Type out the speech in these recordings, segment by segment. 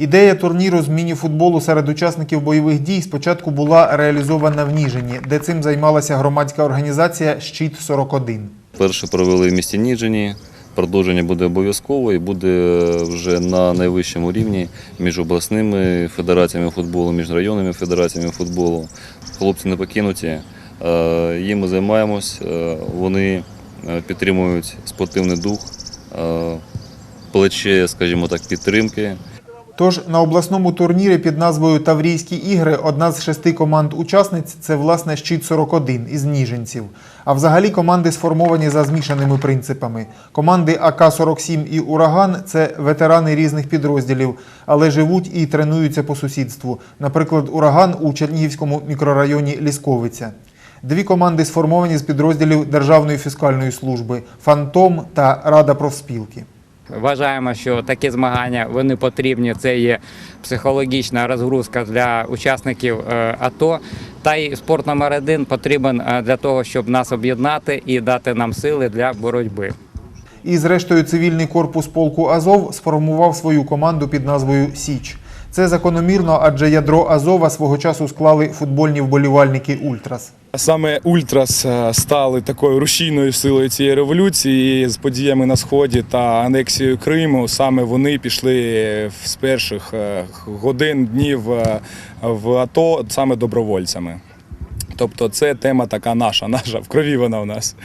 Ідея турніру з міні-футболу серед учасників бойових дій спочатку була реалізована в Ніжині, де цим займалася громадська організація Щит 41 Перше провели в місті Ніжині. Продовження буде обов'язково і буде вже на найвищому рівні між обласними федераціями футболу, між районними федераціями футболу. Хлопці не покинуті. Е, Їм ми займаємось. Е, Вони е, підтримують спортивний дух, плече, скажімо так, підтримки. Тож на обласному турнірі під назвою Таврійські ігри одна з шести команд-учасниць це власне щит 41 із Ніжинців. А взагалі команди сформовані за змішаними принципами. Команди АК-47 і Ураган це ветерани різних підрозділів, але живуть і тренуються по сусідству. Наприклад, Ураган у Чернігівському мікрорайоні Лісковиця. Дві команди сформовані з підрозділів Державної фіскальної служби Фантом та Рада профспілки. Вважаємо, що такі змагання вони потрібні. Це є психологічна розгрузка для учасників е, АТО. Та й спорт номер один потрібен е, для того, щоб нас об'єднати і дати нам сили для боротьби. І зрештою цивільний корпус полку Азов сформував свою команду під назвою Січ. Це закономірно, адже ядро Азова свого часу склали футбольні вболівальники Ультрас. Саме Ультрас е, стали такою рушійною силою цієї революції з подіями на сході та анексією Криму. Саме вони пішли з перших е, годин днів е, в АТО саме добровольцями. Тобто, це тема така наша, наша в крові вона у нас.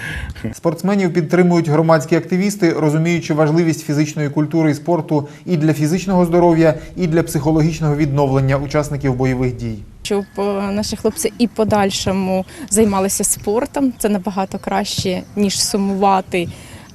Спортсменів підтримують громадські активісти, розуміючи важливість фізичної культури і спорту і для фізичного здоров'я, і для психологічного відновлення учасників бойових дій. Щоб е, наші хлопці і подальшому займалися спортом. Це набагато краще, ніж сумувати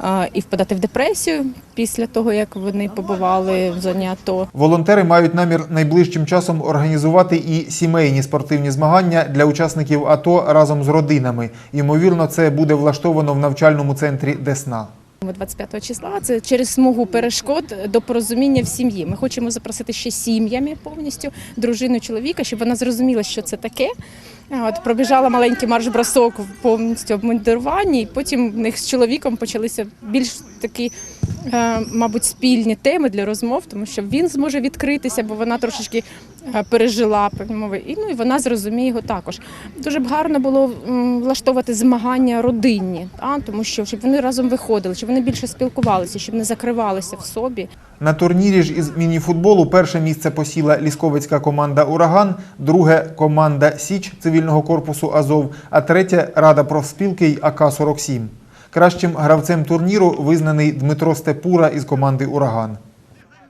е, і впадати в депресію після того, як вони побували в зоні АТО. Волонтери мають намір найближчим часом організувати і сімейні спортивні змагання для учасників АТО разом з родинами. Ймовірно, це буде влаштовано в навчальному центрі Десна. 25 числа це через смугу перешкод до порозуміння в сім'ї. Ми хочемо запросити ще сім'ями повністю дружину чоловіка, щоб вона зрозуміла, що це таке. От пробіжала маленький марш-бросок повністю обмундируванні, і потім в них з чоловіком почалися більш такі, мабуть, спільні теми для розмов, тому що він зможе відкритися, бо вона трошечки е, пережила певні. І ну і вона зрозуміє його також. Дуже б гарно було влаштовувати змагання родинні, а тому що щоб вони разом виходили, щоб вони більше спілкувалися, щоб не закривалися в собі. На турнірі ж із мініфутболу перше місце посіла лісковицька команда Ураган, друге команда Січ цивільного корпусу Азов, а третє Рада профспілки й АК-47. Кращим гравцем турніру визнаний Дмитро Степура із команди Ураган.